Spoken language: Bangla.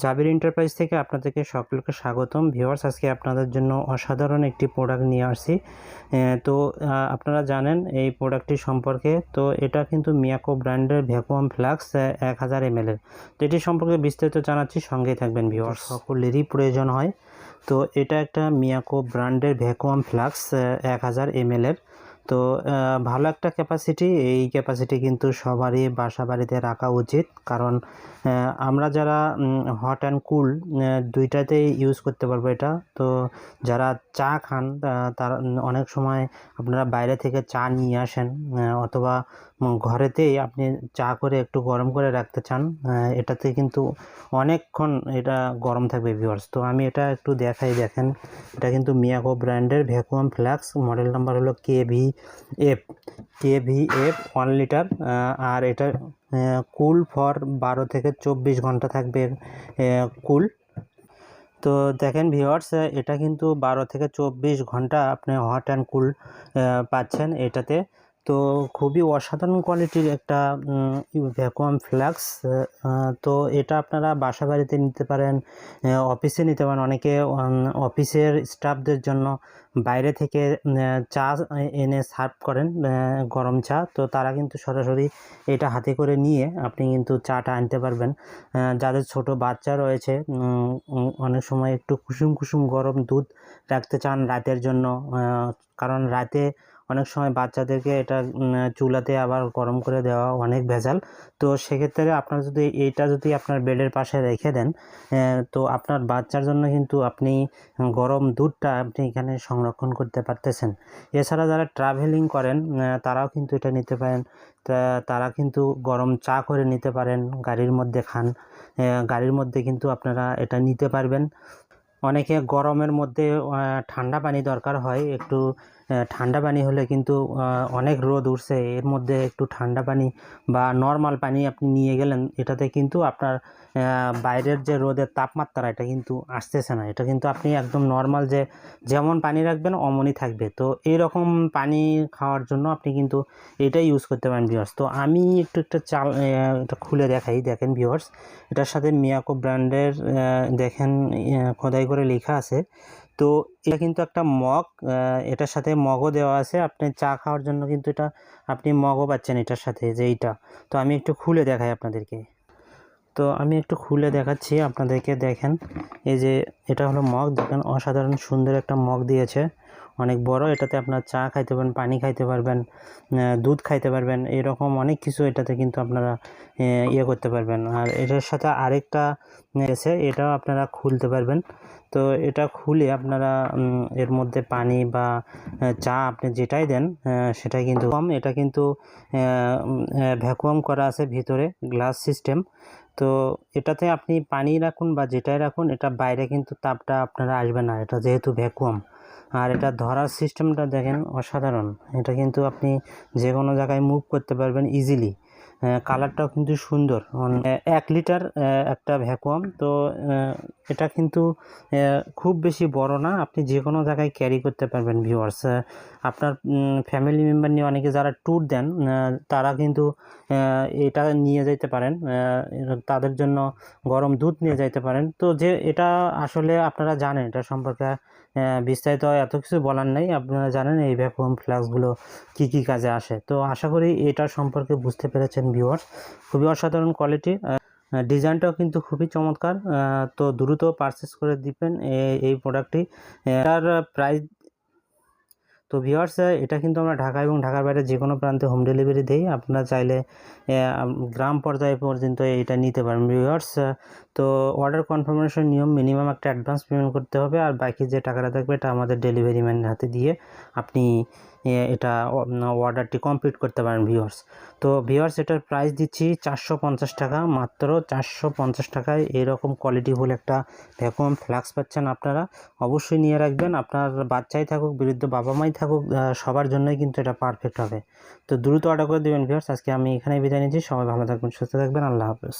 জাবির এন্টারপ্রাইজ থেকে আপনাদেরকে সকলকে স্বাগতম। ভিউয়ার্স আজকে আপনাদের জন্য অসাধারণ একটি প্রোডাক্ট নিয়ে আসছি। তো আপনারা জানেন এই প্রোডাক্টটি সম্পর্কে তো এটা কিন্তু মিয়াকো ব্র্যান্ডের ভ্যাকুয়াম ফ্লাক্স এক হাজার এম এর। তো এটি সম্পর্কে বিস্তারিত জানাচ্ছি সঙ্গেই থাকবেন ভিউয়ার্স সকলেরই প্রয়োজন হয়। তো এটা একটা মিয়াকো ব্র্যান্ডের ভ্যাকুয়াম ফ্লাক্স এক হাজার এম এর। তো ভালো একটা ক্যাপাসিটি এই ক্যাপাসিটি কিন্তু সবারই বাসা বাড়িতে রাখা উচিত। কারণ আমরা যারা হট অ্যান্ড কুল দুইটাতেই ইউজ করতে পারব এটা। তো, যারা চা খান তারা, অনেক সময় আপনারা বাইরে থেকে চা নিয়ে আসেন অথবা ঘরেতেই আপনি চা করে একটু গরম করে রাখতে চান এটাতে কিন্তু অনেকক্ষণ এটা গরম থাকবে ভিউয়ার্স তো আমি এটা একটু দেখাই, দেখেন। এটা কিন্তু মিয়াকো ব্র্যান্ডের ভ্যাকুয়াম ফ্ল্যাক্স মডেল নাম্বার হলো K V F KVF one litre আর এটা কুল ফর বারো থেকে চব্বিশ ঘণ্টা থাকবে কুল। তো দেখেন ভিওয়ার্স এটা কিন্তু বারো থেকে চব্বিশ ঘণ্টা আপনি হট অ্যান্ড কুল পাচ্ছেন এটাতে। তো খুবই অসাধারণ কোয়ালিটির একটা ভ্যাকুয়াম ফ্ল্যাক্স তো এটা আপনারা বাসা বাড়িতে নিতে পারেন অফিসে নিতে পারেন। অনেকে অফিসের স্টাফদের জন্য বাইরে থেকে চা এনে সার্ভ করেন গরম চা। তো তারা কিন্তু সরাসরি এটা হাতে করে নিয়ে আপনি কিন্তু চাটা আনতে পারবেন। যাদের ছোট বাচ্চা রয়েছে অনেক সময় একটু কুসুম কুসুম গরম দুধ রাখতে চান রাতের জন্য কারণ রাতে অনেক সময় বাচ্চাদেরকে এটা চুলাতে আবার গরম করে দেওয়া অনেক ভেজাল। তো সেক্ষেত্রে আপনার যদি এইটা যদি আপনার বেডের পাশে রেখে দেন তো আপনার বাচ্চার জন্য কিন্তু আপনি গরম দুধটা আপনি এখানে সংরক্ষণ করতে পারতেছেন। এছাড়া যারা ট্রাভেলিং করেন তারাও কিন্তু এটা নিতে পারেন। তারা কিন্তু গরম চা করে নিতে পারেন, গাড়ির মধ্যে খান গাড়ির মধ্যে কিন্তু আপনারা এটা নিতে পারবেন। অনেকে গরমের মধ্যে ঠান্ডা পানি দরকার হয়, একটু ঠান্ডা পানি হলে কিন্তু অনেক রোদ উঠছে। এর মধ্যে একটু ঠান্ডা পানি বা নর্মাল পানি আপনি নিয়ে গেলেন, এটাতে কিন্তু আপনার বাইরের যে রোদের তাপমাত্রা, এটা কিন্তু আসতেছে না। এটা কিন্তু আপনি একদম নর্মাল যে, যেমন পানি রাখবেন, অমনই থাকবে। তো এইরকম পানি খাওয়ার জন্য আপনি কিন্তু এটাই ইউজ করতে পারেন ভিউয়ার্স তো আমি একটু, একটা চাল এটা খুলে দেখাই। দেখেন ভিউয়ার্স এটার সাথে মিয়াকো ব্র্যান্ডের দেখেন খোদাই করে লেখা আছে। তো এটা কিন্তু একটা মগ এটার সাথে মগও দেওয়া আছে। আপনি চা খাওয়ার জন্য কিন্তু এটা, আপনি মগও পাচ্ছেন এটার সাথে যে এইটা। তো আমি একটু খুলে দেখাই আপনাদেরকে। তো আমি একটু খুলে দেখাচ্ছি, আপনাদেরকে দেখেন। এই যে এটা হলো মগ, দেখেন অসাধারণ সুন্দর একটা মগ দিয়েছে। অনেক বড়, এটাতে আপনার চা খাইতে পারবেন, পানি খাইতে পারবেন দুধ খাইতে পারবেন, এরকম অনেক কিছু এটাতে কিন্তু আপনারা ইয়ে করতে পারবেন। আর এটার সাথে আরেকটা আছে, এটাও আপনারা খুলতে পারবেন। তো এটা খুলে আপনারা এর মধ্যে পানি বা চা আপনি যেটাই দেন সেটাই কিন্তু কম। এটা কিন্তু ভ্যাকুয়াম করা আছে ভিতরে গ্লাস সিস্টেম তো এটাতে আপনি পানি রাখুন বা যেটাই রাখুন, এটা বাইরে কিন্তু তাপটা আপনারা আসবে না, এটা যেহেতু ভ্যাকুয়াম আর এটা ধরার সিস্টেমটা দেখেন অসাধারণ। এটা কিন্তু আপনি যে কোনো জায়গায় মুভ করতে পারবেন ইজিলি কালারটাও কিন্তু সুন্দর। এক লিটার একটা ভ্যাকুয়াম তো এটা কিন্তু খুব বেশি বড় না। আপনি যে কোনো জায়গায় ক্যারি করতে পারবেন ভিউয়ার্স আপনার ফ্যামিলি মেম্বার নিয়ে অনেকে যারা ট্যুর দেন তারা কিন্তু এটা নিয়ে যেতে পারেন। তাদের জন্য গরম দুধ নিয়ে যাইতে পারেন। তো যে, এটা আসলে আপনারা জানেন, এটা সম্পর্কে বিস্তারিত এত কিছু বলার নেই। আপনারা জানেন এই ভ্যাকুয়াম ফ্লাক্সগুলো কি কি কাজে আসে। তো আশা করি এটা সম্পর্কে বুঝতে পেরেছেন ভিউয়ার্স খুবই অসাধারণ কোয়ালিটি ডিজাইনটাও কিন্তু খুবই চমৎকার। তো দ্রুত পারচেস করে দিবেন এই- প্রোডাক্টটি এটার প্রাইস তো ভিওয়ার্স এটা কিন্তু আমরা ঢাকা এবং ঢাকার বাইরে যে কোনো প্রান্তে হোম ডেলিভারি দিই। আপনারা চাইলে গ্রাম পর্যায়ে পর্যন্ত এটা নিতে পারেন ভিওয়ার্স তো অর্ডার কনফার্মেশন নিয়ম মিনিমাম একটা অ্যাডভান্স পেমেন্ট করতে হবে। আর বাকি যে টাকাটা থাকবে, এটা আমাদের ডেলিভারি ম্যানের হাতে দিয়ে আপনি এটা অর্ডারটি কমপ্লিট করতে পারেন ভিউয়ার্স তো ভিউয়ার্স এটার প্রাইস দিচ্ছি চারশো পঞ্চাশ টাকা, মাত্র চারশো পঞ্চাশ টাকায়। এরকম কোয়ালিটি কোয়ালিটিফুল একটা ভ্যাকুয়াম ফ্লাক্স পাচ্ছেন আপনারা। অবশ্যই নিয়ে রাখবেন। আপনার বাচ্চাই থাকুক, বৃদ্ধ বাবা মাই থাকুক সবার জন্যই কিন্তু এটা পারফেক্ট হবে। তো দ্রুত অর্ডার করে দেবেন ভিউয়ার্স আজকে আমি এখানে বিদায় নিচ্ছি। সবাই ভালো থাকবেন, সুস্থ থাকবেন। আল্লাহ হাফেজ।